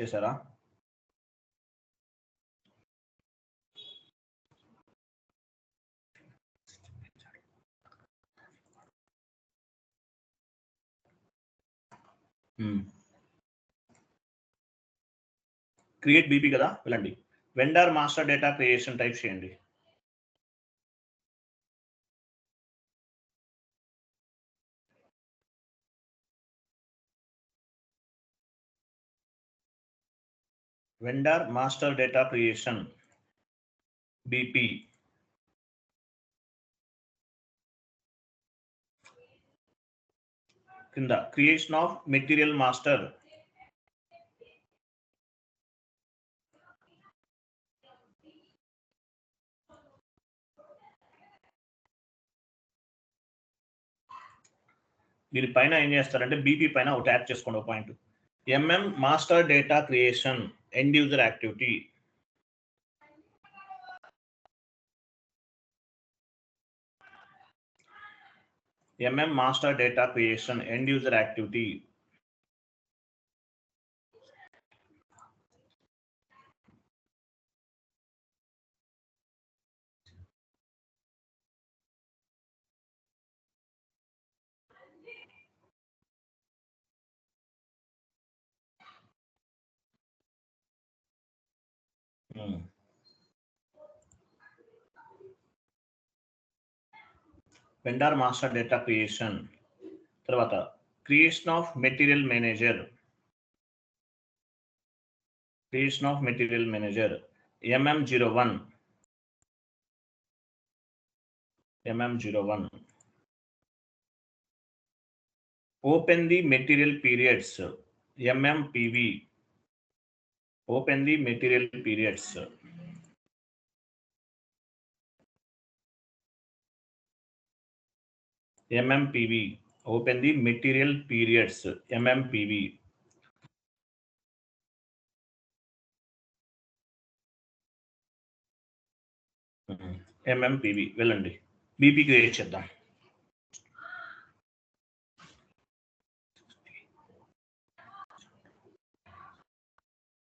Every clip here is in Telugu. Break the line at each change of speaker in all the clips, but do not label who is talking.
చేశారా? క్రియేట్ బీపీ కదా? వెళ్ళండి. Vendor master data creation type చేయండి. Vendor master data creation BP కింద క్రియేషన్ ఆఫ్ మెటీరియల్ మాస్టర్ దీని పైన ఏం చేస్తారంటే బీపీ పైన ఒక ట్యాప్ చేసుకోండి ఒక point MM master data creation end user activity. MM master data creation end user activity activity vendor master data creation తర్వాత creation of material manager creation of material manager MM zero one MM zero one open the material periods MMPV the material periods mmpv open the material periods mmpv mmpv వెళ్ళండి బీపీ క్రియేట్ చేద్దాం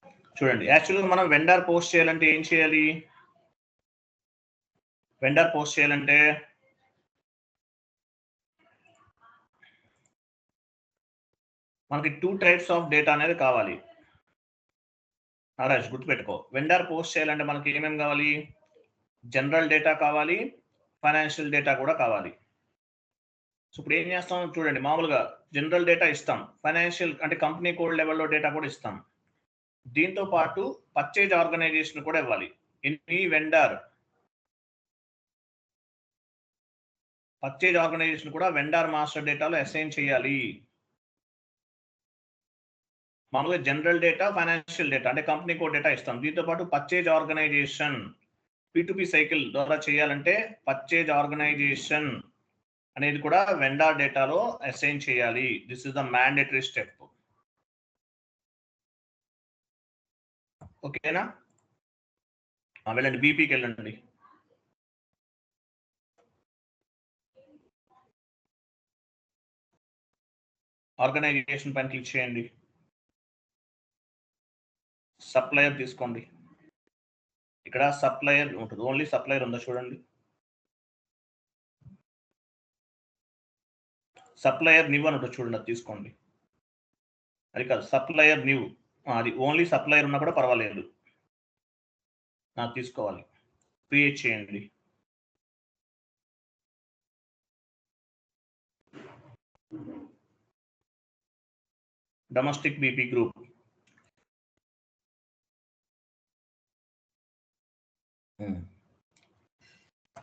చూడండి. యాక్చువల్గా మనం వెండర్ పోస్ట్ చేయాలంటే ఏం చేయాలి? వెండర్ పోస్ట్ చేయాలంటే మనకి టూ టైప్స్ ఆఫ్ డేటా అనేది కావాలి. నారాజ్ గుర్తుపెట్టుకో. వెండర్ పోస్ట్ చేయాలంటే మనకి ఏమేమి కావాలి? జనరల్ డేటా కావాలి. ఫైనాన్షియల్ డేటా కూడా కావాలి. సో ఇప్పుడు ఏం చేస్తాం? చూడండి. మామూలుగా జనరల్ డేటా ఇస్తాం. ఫైనాన్షియల్ అంటే కంపెనీ కోడ్ లెవెల్లో డేటా కూడా ఇస్తాం. దీంతో పాటు పర్చేజ్ ఆర్గనైజేషన్ కూడా ఇవ్వాలి. ఎనీ వెండర్ పర్చేజ్ ఆర్గనైజేషన్ కూడా వెండర్ మాస్టర్ డేటాలో అసైన్ చేయాలి. మామూలుగా జనరల్ డేటా ఫైనాన్షియల్ డేటా అంటే కంపెనీ కో డేటా ఇస్తాం. దీంతో పాటు పర్చేజ్ ఆర్గనైజేషన్ పి సైకిల్ ద్వారా చేయాలంటే పర్చేజ్ ఆర్గనైజేషన్ అనేది కూడా వెండర్ డేటాలో అసైన్ చేయాలి. This is the mandatory step ఓకేనా? వెళ్ళండి బీపీకి వెళ్ళండి. ఆర్గనైజేషన్ పైన క్లిక్ చేయండి. సప్లయర్ తీసుకోండి. ఇక్కడ సప్లయర్ ఉంటుంది. ఓన్లీ సప్లయర్ ఉందా చూడండి. సప్లయర్ న్యూ అని ఉంటుంది చూడండి అది తీసుకోండి. అది కాదు సప్లయర్ న్యూ అది ఓన్లీ సప్లయర్ ఉన్నా కూడా పర్వాలేదు. నాకు తీసుకోవాలి. క్రియేట్ చేయండి. Domestic BP group.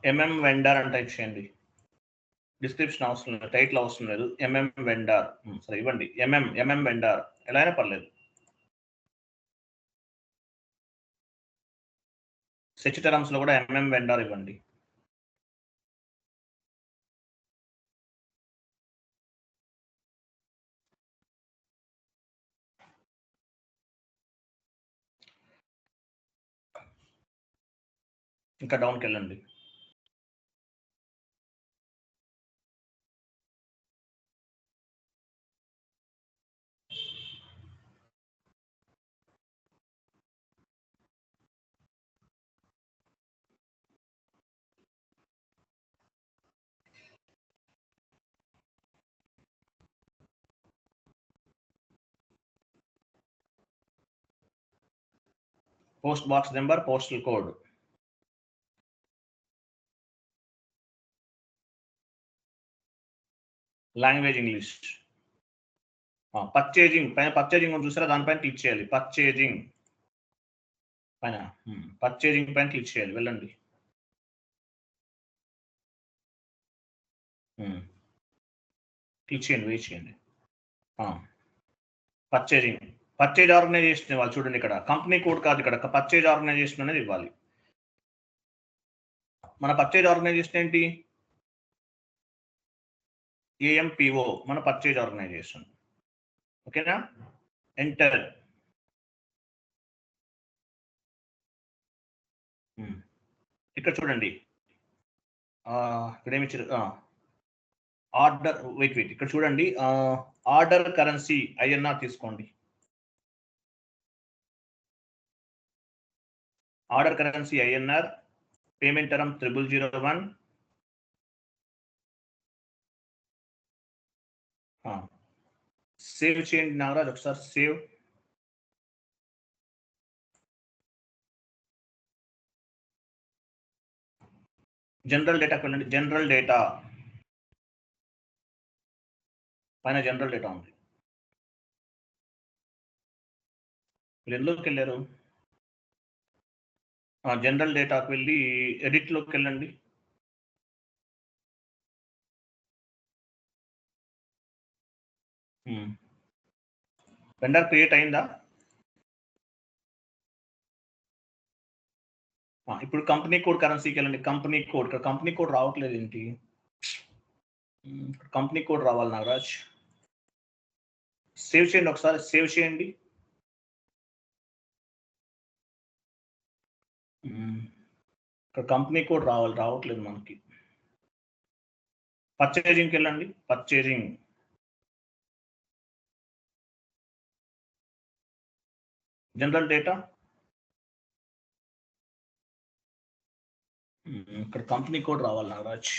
MM vendor అని టైప్ చేయండి. డిస్క్రిప్షన్ అవసరం లేదు టైటిల్ అవసరం లేదు. MM vendor. సరే ఇవ్వండి. MM MM vendor. ఎలా అయినా పర్లేదు. సెచ్ టర్మ్స్లో కూడా ఎంఎం వెండర్ ఇవ్వండి. ఇంకా డౌన్కి వెళ్ళండి. Post box number postal code. Language English. Purchasing పైన పర్చేజింగ్ చూసారా? దానిపైన క్లిక్ చేయాలి. పర్చేజింగ్ పైన పర్చేజింగ్ పైన క్లిక్ చేయాలి. వెళ్ళండి. క్లిక్ చేయండి వెయిట్ చేయండి. పర్చేజింగ్ పర్చేజ్ ఆర్గనైజేషన్ ఇవ్వాలి. చూడండి ఇక్కడ. కంపెనీ కోడ్ కాదు ఇక్కడ. పర్చేజ్ ఆర్గనైజేషన్ అనేది ఇవ్వాలి. మన పర్చేజ్ ఆర్గనైజేషన్ ఏంటి? ఏఎంపిఓ. మన పర్చేజ్ ఆర్గనైజేషన్. ఓకేనా? Enter hmm. ఇక్కడ చూడండి. ఇక్కడ ఏమి ఇచ్చారు? ఆర్డర్ వెయిట్ వెయిట్ ఇక్కడ చూడండి. ఆర్డర్ కరెన్సీ ఐఎన్ఆర్ తీసుకోండి. Order currency INR payment term triple zero one. Save చేయండి నాగరాజ్ ఒకసారి సేవ్ జనరల్ డేటాకి వెళ్ళండి జనరల్ డేటా పైన జనరల్ డేటా ఉంది. మీరు ఎందులోకి వెళ్ళారు? జనరల్ డేటాకు వెళ్ళి ఎడిట్లోకి వెళ్ళండి. వెండర్ క్రియేట్ అయిందా? ఇప్పుడు కంపెనీ కోడ్ కరెన్సీకి వెళ్ళండి. కంపెనీ కోడ్ ఇక్కడ కంపెనీ కోడ్ రావట్లేదు ఏంటి? కంపెనీ కోడ్ రావాలి నాగరాజ్. సేవ్ చేయండి ఒకసారి సేవ్ చేయండి. ఇక్కడ కంపెనీ కోడ్ రావాలి రావట్లేదు మనకి. పర్చేజింగ్కి వెళ్ళండి పర్చేజింగ్. General data. ఇక్కడ కంపెనీ కోడ్ రావాలి నాగరాజ్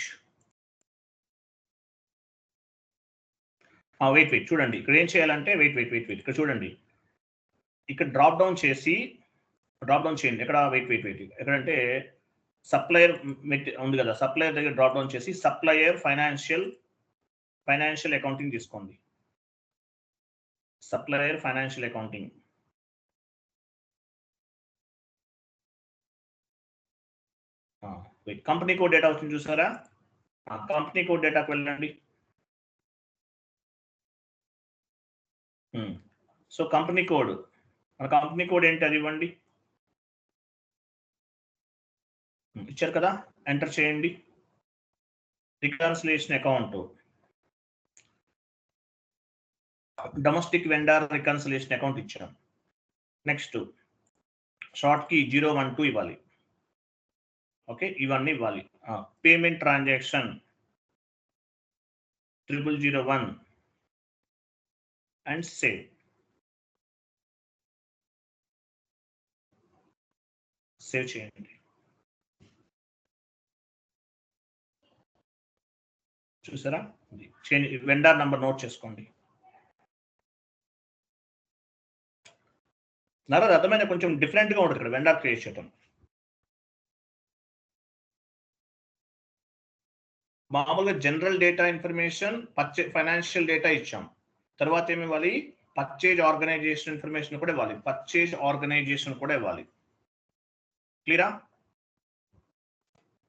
వెయిట్ వెయిట్ చూడండి. ఇక్కడ ఏం చేయాలంటే వెయిట్ వెయిట్ వెయిట్ వెయిట్ ఇక్కడ చూడండి. ఇక్కడ డ్రాప్ డౌన్ చేసి డ్రాప్ డౌన్ చేయండి. ఎక్కడ? Wait wait wait. ఎక్కడంటే సప్లయర్ ఉంది కదా సప్లయర్ దగ్గర డ్రాప్ డౌన్ చేసి సప్లయర్ ఫైనాన్షియల్ ఫైనాన్షియల్ అకౌంటింగ్ తీసుకోండి. Supplier financial accounting. Company code data వచ్చింది చూసారా? కంపెనీ కోడ్ డేటాకు వెళ్ళండి. So company code. మన కంపెనీ కోడ్ ఏంటి అది ఇవ్వండి. ఇచ్చారు కదా? ఎంటర్ చేయండి. Reconciliation account domestic vendor reconciliation account ఇచ్చాం నెక్స్ట్ షార్ట్కి జీరో వన్ టూ ఇవ్వాలి. ఓకే ఇవన్నీ ఇవ్వాలి. Payment transaction triple zero one and save save చేయండి. చూసారా? వెండార్ నంబర్ నోట్ చేసుకోండి. నర అర్థమైన కొంచెం డిఫరెంట్గా ఉంటుంది ఇక్కడ వెండర్ క్రియేట్ చేయటం. మామూలుగా జనరల్ డేటా ఇన్ఫర్మేషన్ పర్చే ఫైనాన్షియల్ డేటా ఇచ్చాం. తర్వాత ఏమి ఇవ్వాలి? పర్చేజ్ ఆర్గనైజేషన్ ఇన్ఫర్మేషన్ కూడా ఇవ్వాలి. పర్చేజ్ ఆర్గనైజేషన్ కూడా ఇవ్వాలి. క్లియరా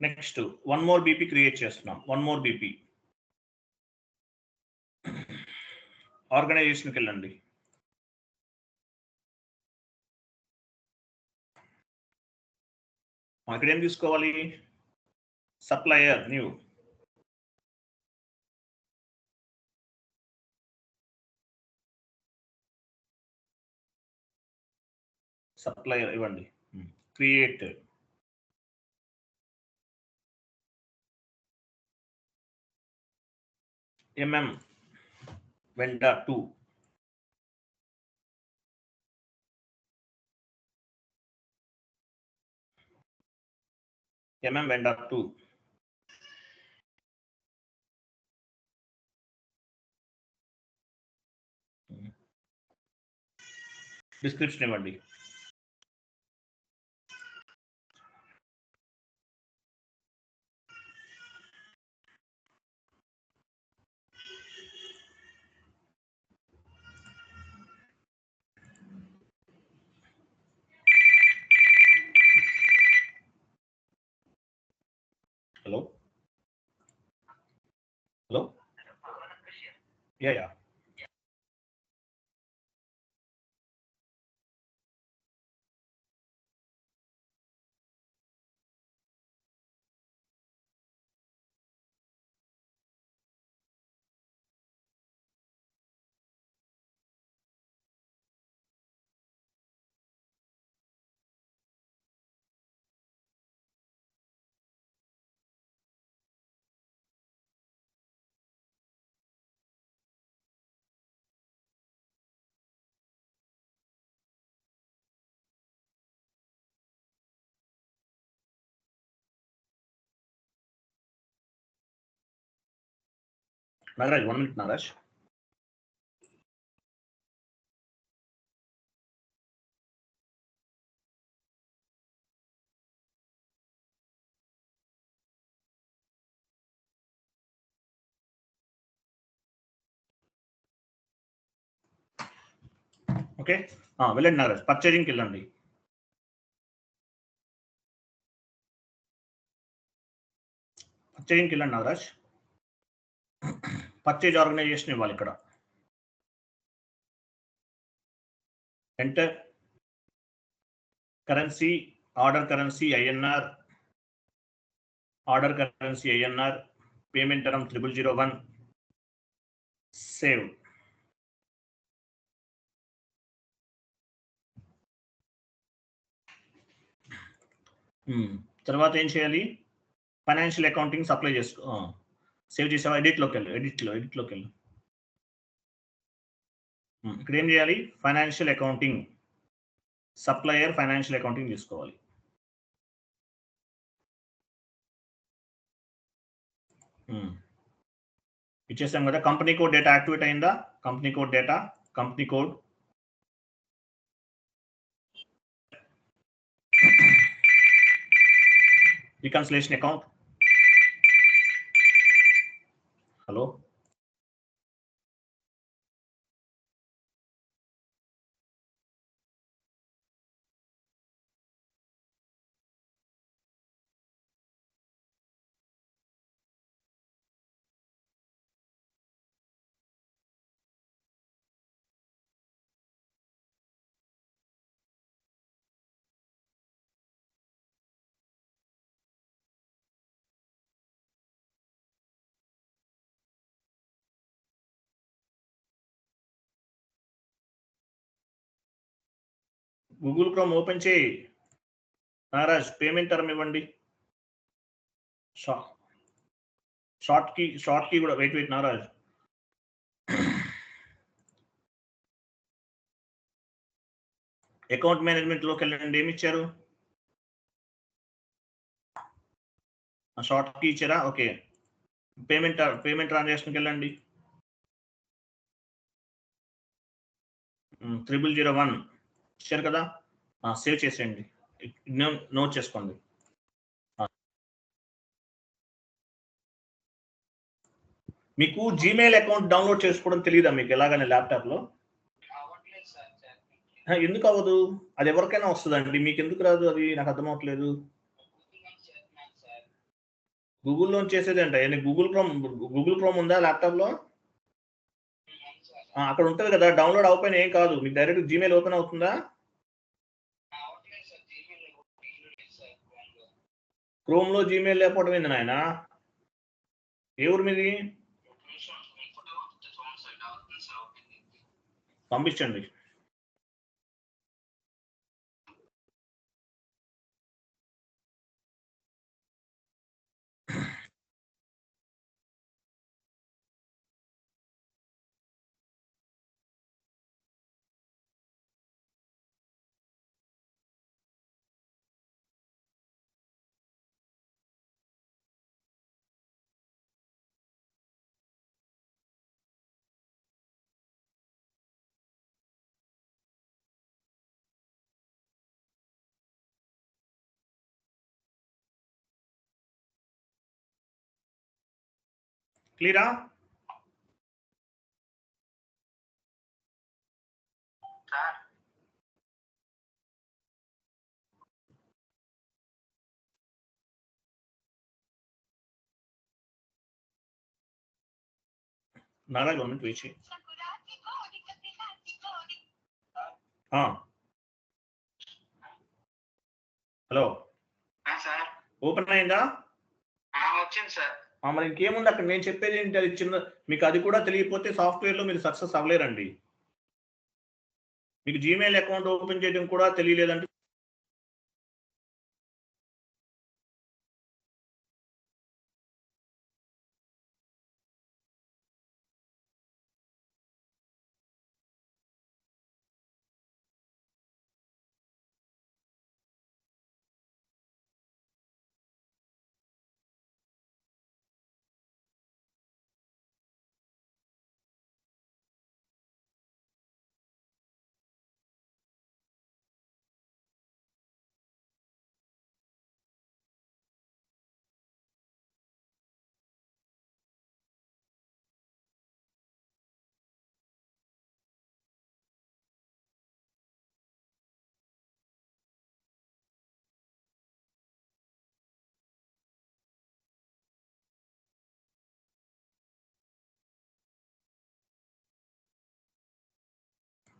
next one more BP create చేస్తున్నాం. వన్ మోర్ బీపీ ఆర్గనైజేషన్కి వెళ్ళండి. ఇక్కడ ఏం తీసుకోవాలి? సప్లయర్ న్యూ సప్లయర్ ఇవ్వండి. Hmm. Create MM vendor two MM vendor two description ఇవ్వండి Yeah, yeah. Nagaraj one minute Nagaraj okay వెళ్ళండి నాగరాజ్ పర్చేజింగ్కి వెళ్ళండి పర్చేజింగ్కి వెళ్ళండి నాగరాజ్ పర్చేజ్ ఆర్గనైజేషన్ ఇవ్వాలి ఇక్కడ. Enter currency order currency INR order currency INR payment term triple zero one save తర్వాత ఏం చేయాలి? ఫైనాన్షియల్ అకౌంటింగ్ సప్లై చేసుకో సేవ్ చేసావా? ఎడిట్లోకి వెళ్ళు ఎడిట్లో ఎడిట్లోకి వెళ్ళు. ఉమ్, ఇక్కడ ఏం చేయాలి? Financial accounting supplier financial accounting తీసుకోవాలి. ఇచ్చేసాం కదా? కంపెనీ కోడ్ డేటా యాక్టివేట్ అయిందా? Company code data company code reconciliation account ¿Aló? Google Chrome open చేయి. నారాజ్ పేమెంట్ టర్మ్ ఇవ్వండి. షార్ట్ కీ షార్ట్ కీ కూడా. Wait wait Naraj. అకౌంట్ మేనేజ్మెంట్లోకి వెళ్ళండి. ఏమి ఇచ్చారు? షార్ట్ కీ ఇచ్చారా? ఓకే పేమెంట్ పేమెంట్ ట్రాన్సాక్షన్కి వెళ్ళండి. త్రిబుల్ జీరో వన్ ఇచ్చారు కదా? సేవ్ చేసేయండి. నోట్ చేసుకోండి. మీకు జీమెయిల్ అకౌంట్ డౌన్లోడ్ చేసుకోవడం తెలియదా మీకు? ఎలాగనే ల్యాప్టాప్లో ఎందుకు అవ్వదు? అది ఎవరికైనా వస్తుందండి. మీకు ఎందుకు రాదు? అది నాకు అర్థమవట్లేదు గూగుల్లో చేసేది అంట గూగుల్ క్రోమ్ గూగుల్ క్రోమ్ ఉందా ల్యాప్టాప్లో అక్కడ ఉంటుంది కదా. డౌన్లోడ్ అవ్వకపోయినా ఏం కాదు. మీకు డైరెక్ట్ జీమెయిల్ ఓపెన్ అవుతుందా
అవ్వట్లేదు సార్ జీమెయిల్ ఇల్లు లేదు సార్ ఫోన్లో
క్రోమ్లో జీమెయిల్ లేకపోవడం ఏంది నాయన? ఏ ఊరు మీది?
ఒక
పంపించండి క్లియరా
సార్
నారాయణ గవర్నమెంట్ వేచి హలో
ఆ, సార్
ఓపెన్ అయిందా
ఆ, వచ్చింది సార్
ఆ, మరి ఇంకేముంది? అక్కడ నేను చెప్పేది ఏంటి? అది చిన్న మీకు అది కూడా తెలియకపోతే సాఫ్ట్వేర్లో మీరు సక్సెస్ అవ్వలేరండి. మీకు జీమెయిల్ అకౌంట్ ఓపెన్ చేయడం కూడా తెలియలేదంటే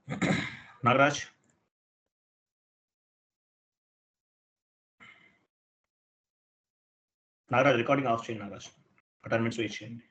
Nagraj. Nagraj, recording off chain, Nagraj. Attendance to switch chain.